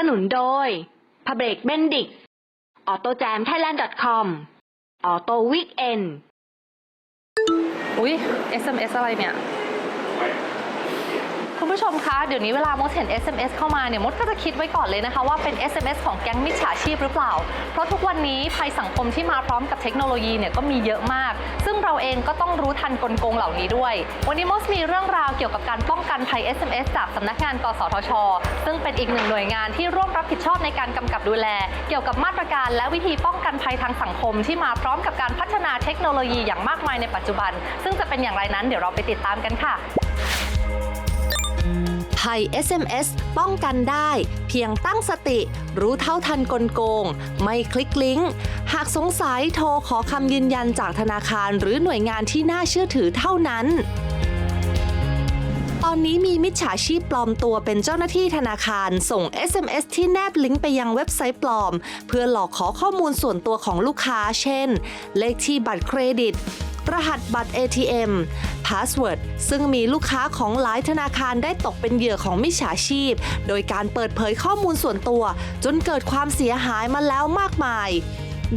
ขนุนโดยพ b เบรกเบนดิกออโตแจมไทยแลนด์ .com ออโตวิกเอ็นอุ้ย SMS อะไรเนี่ย คุณผู้ชมคะ เดี๋ยวนี้เวลามดเห็น SMS เข้ามาเนี่ยมดก็จะคิดไว้ก่อนเลยนะคะว่าเป็น SMS ของแก๊งมิจฉาชีพหรือเปล่า เพราะทุกวันนี้ภัยสังคมที่มาพร้อมกับเทคโนโลยีเนี่ยก็มีเยอะมาก ซึ่งเราเองก็ต้องรู้ทันกลโกงเหล่านี้ด้วย วันนี้มดมีเรื่องราวเกี่ยวกับการป้องกันภัย SMS จากสำนักงานกสทช ซึ่งเป็นอีกหนึ่งหน่วยงานที่ร่วมรับผิดชอบในการกำกับดูแล เกี่ยวกับมาตรการและวิธีป้องกันภัยทางสังคม ที่มาพร้อมกับการพัฒนาเทคโนโลยีอย่างมากมายในปัจจุบัน ซึ่งจะเป็นอย่างไรนั้นเดี๋ยวเราไปติดตามกันค่ะ ภัย SMS ป้องกันได้ เพียงตั้งสติ รู้เท่าทันกลโกง ไม่คลิกลิงก์ หากสงสัยโทรขอคำยืนยันจากธนาคารหรือหน่วยงานที่น่าเชื่อถือเท่านั้นตอนนี้มีมิจฉาชีพปลอมตัวเป็นเจ้าหน้าที่ธนาคาร ส่ง SMS ที่แนบลิงก์ไปยังเว็บไซต์ปลอม เพื่อหลอกขอข้อมูลส่วนตัวของลูกค้า เช่น เลขที่บัตรเครดิต รหัสบัตร ATM พาสเวิร์ดซึ่งมีลูกค้าของหลายธนาคารได้ตกเป็นเหยื่อของมิจฉาชีพ โดยการเปิดเผยข้อมูลส่วนตัว จนเกิดความเสียหายมาแล้วมากมาย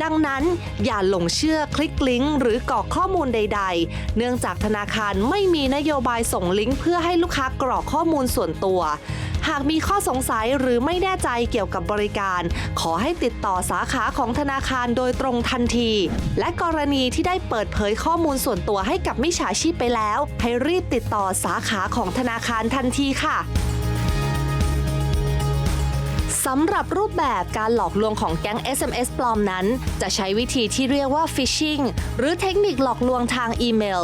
ดังนั้นอย่าหลงเชื่อคลิกลิงก์หรือกรอกข้อมูลใด ๆ เนื่องจากธนาคารไม่มีนโยบายส่งลิงก์เพื่อให้ลูกค้ากรอกข้อมูลส่วนตัว หากมีข้อสงสัยหรือไม่แน่ใจเกี่ยวกับบริการ ขอให้ติดต่อสาขาของธนาคารโดยตรงทันที และกรณีที่ได้เปิดเผยข้อมูลส่วนตัวให้กับมิจฉาชีพไปแล้ว ให้รีบติดต่อสาขาของธนาคารทันทีค่ะำหรับรูปแบบการหลอกลวงของแก๊ง SMS ปลอมนั้น จะใช้วิธีที่เรียกว่า phishing หรือเทคนิคหลอกลวงทางอีเมล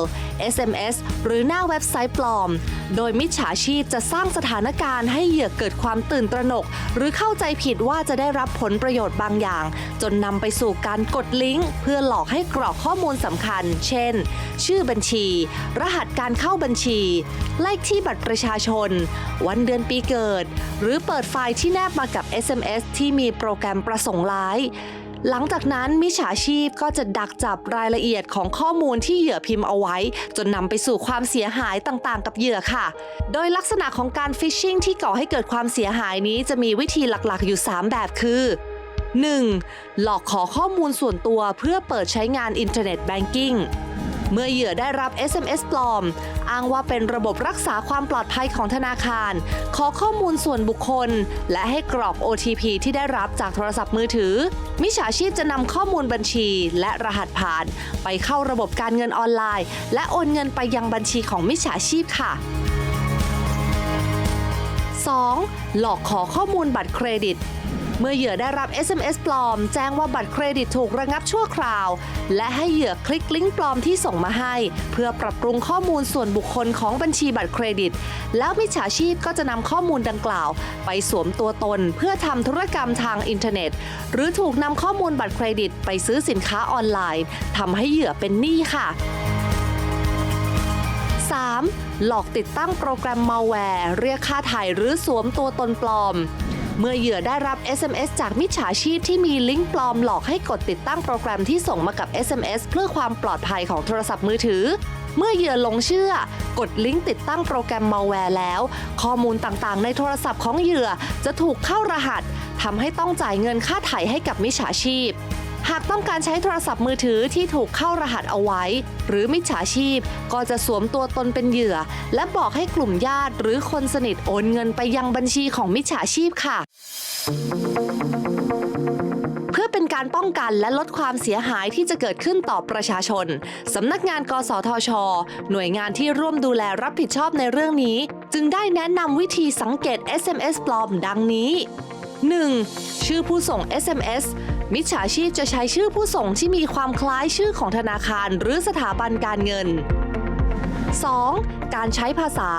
SMS หรือหน้าเว็บไซต์ปลอม โดยมิจฉาชีพจะสร้างสถานการณ์ให้เหยื่อเกิดความตื่นตระหนก หรือเข้าใจผิดว่าจะได้รับผลประโยชน์บางอย่าง จนนำไปสู่การกดลิงก์เพื่อหลอกให้กรอกข้อมูลสำคัญ เช่น ชื่อบัญชี รหัสการเข้าบัญชี เลขที่บัตรประชาชน วันเดือนปีเกิด หรือเปิดไฟล์ที่แนบมากับ SMS ที่มีโปรแกรมประสงค์ร้าย หลังจากนั้นมิจฉาชีพก็จะดักจับรายละเอียดของข้อมูลที่เหยื่อพิมพ์เอาไว้ จนนำไปสู่ความเสียหายต่างๆ กับเหยื่อค่ะ โดยลักษณะของการฟิชชิงที่ก่อให้เกิดความเสียหายนี้จะมีวิธีหลักๆ อยู่ 3 แบบคือ 1. หลอกขอข้อมูลส่วนตัวเพื่อเปิดใช้งานอินเทอร์เน็ตแบงกิ้ง เมื่อเหยื่อได้รับ SMS ปลอม อ้างว่าเป็นระบบรักษาความปลอดภัยของธนาคาร ขอข้อมูลส่วนบุคคล และให้กรอก OTP ที่ได้รับจากโทรศัพท์มือถือ มิจฉาชีพจะนำข้อมูลบัญชี และรหัสผ่าน ไปเข้าระบบการเงินออนไลน์ และโอนเงินไปยังบัญชีของมิจฉาชีพค่ะ 2. หลอกขอข้อมูลบัตรเครดิต เมื่อเหยื่อได้รับ SMS ปลอม แจ้งว่าบัตรเครดิตถูกระงับชั่วคราว และให้เหยื่อคลิกลิงก์ปลอมที่ส่งมาให้ เพื่อปรับปรุงข้อมูลส่วนบุคคลของบัญชีบัตรเครดิต แล้วมิจฉาชีพก็จะนำข้อมูลดังกล่าว ไปสวมตัวตนเพื่อทำธุรกรรมทางอินเทอร์เน็ต หรือถูกนำข้อมูลบัตรเครดิต ไปซื้อสินค้าออนไลน์ทำให้เหยื่อเป็นหนี้ค่ะ 3. หลอกติดตั้งโปรแกรมมาแวร์เรียกค่าถ่ายหรือสวมตัวตนปลอม เมื่อเหยื่อได้รับ SMS จากมิจฉาชีพที่มีลิงก์ปลอมหลอกให้กดติดตั้งโปรแกรมที่ส่งมากับ SMS เพื่อความปลอดภัยของโทรศัพท์มือถือ เมื่อเหยื่อหลงเชื่อ กดลิงก์ติดตั้งโปรแกรมมาแวร์แล้ว ข้อมูลต่างๆ ในโทรศัพท์ของเหยื่อจะถูกเข้ารหัสทำให้ต้องจ่ายเงินค่าไถ่ให้กับมิจฉาชีพ หากต้องการใช้โทรศัพท์มือถือที่ถูกเข้ารหัสเอาไว้ หรือมิจฉาชีพก็จะสวมตัวตนเป็นเหยื่อ และบอกให้กลุ่มญาติหรือคนสนิทโอนเงินไปยังบัญชีของมิจฉาชีพค่ะ เพื่อเป็นการป้องกันและลดความเสียหายที่จะเกิดขึ้นต่อประชาชน สำนักงานกสทช หน่วยงานที่ร่วมดูแลรับผิดชอบในเรื่องนี้ จึงได้แนะนำวิธีสังเกต SMS ปลอมดังนี้ 1. ชื่อผู้ส่ง SMS มิจฉาชีพจะใช้ชื่อผู้ส่งที่มีความคล้ายชื่อของธนาคารหรือสถาบันการเงิน 2. การใช้ภาษา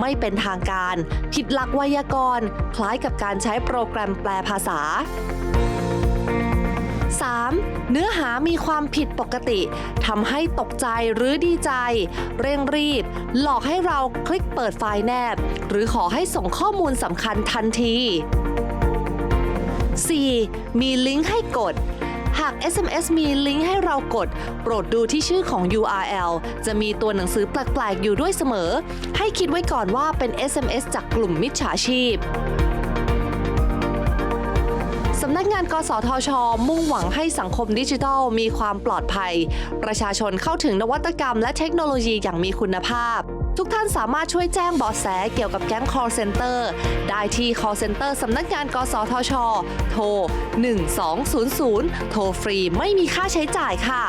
ไม่เป็นทางการ ผิดหลักไวยากรณ์ คล้ายกับการใช้โปรแกรมแปลภาษา 3. เนื้อหามีความผิดปกติทำให้ตกใจหรือดีใจ เร่งรีบ หลอกให้เราคลิกเปิดไฟล์แนบ หรือขอให้ส่งข้อมูลสำคัญทันที 4. มีลิงก์ให้กด หาก SMS มีลิงก์ให้เรากด โปรดดูที่ชื่อของ URL จะมีตัวหนังสือแปลกๆ อยู่ด้วยเสมอ ให้คิดไว้ก่อนว่าเป็น SMS จากกลุ่มมิจฉาชีพำนักงานกสทช มุ่งหวังให้สังคมดิจิทัลมีความปลอดภัย ประชาชนเข้าถึงนวัตกรรมและเทคโนโลยีอย่างมีคุณภาพ ทุกท่านสามารถช่วยแจ้งเบาะแสเกี่ยวกับแก๊ง call center ได้ที่ call center สำนักงานกสทช โทร 1200 โทรฟรีไม่มีค่าใช้จ่ายค่ะ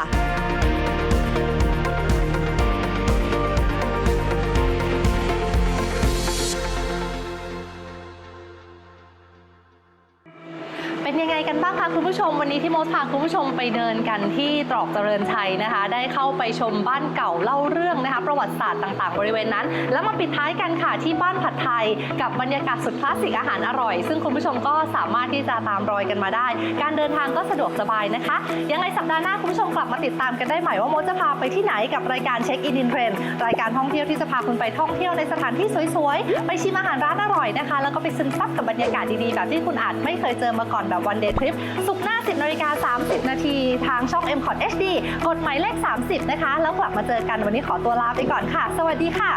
ยังไงกันบ้างคะคุณผู้ชมวันนี้ที่โมดพาคุณผู้ชมไปเดินกันที่ตรอกเจริญชัยนะคะ ได้เข้าไปชมบ้านเก่าเล่าเรื่องนะคะ ประวัติศาสตร์ต่างๆ บริเวณนั้น แล้วมาปิดท้ายกันค่ะที่บ้านผัดไทยกับบรรยากาศสุดคลาสสิกอาหารอร่อย ซึ่งคุณผู้ชมก็สามารถที่จะตามรอยกันมาได้ การเดินทางก็สะดวกสบายนะคะ ยังไงสัปดาห์หน้าคุณผู้ชมกลับมาติดตามกันได้ใหม่ว่าโมจะพาไปที่ไหนกับรายการเช็คอินดินเทรนรายการท่องเที่ยวที่จะพาคุณไปท่องเที่ยวในสถานที่สวยๆไปชิมอาหารร้านอร่อยนะคะ แล้วก็ไปซึมซับกับบรรยากาศดีๆแบบที่คุณอาจไม่เคยเจอมาก่อนแบบวันเดย์ทริปสุกหน้า 10นาฬิกา30 นาที ทางช่อง m c o t HD กดหมายเลข 30 นะคะ แล้วกลับมาเจอกันวันนี้ขอตัวลาไปก่อนค่ะ สวัสดีค่ะ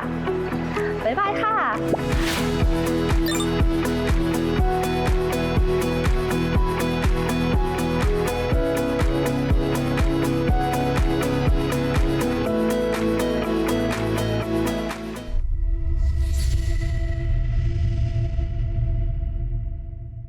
บ๊ายบายค่ะ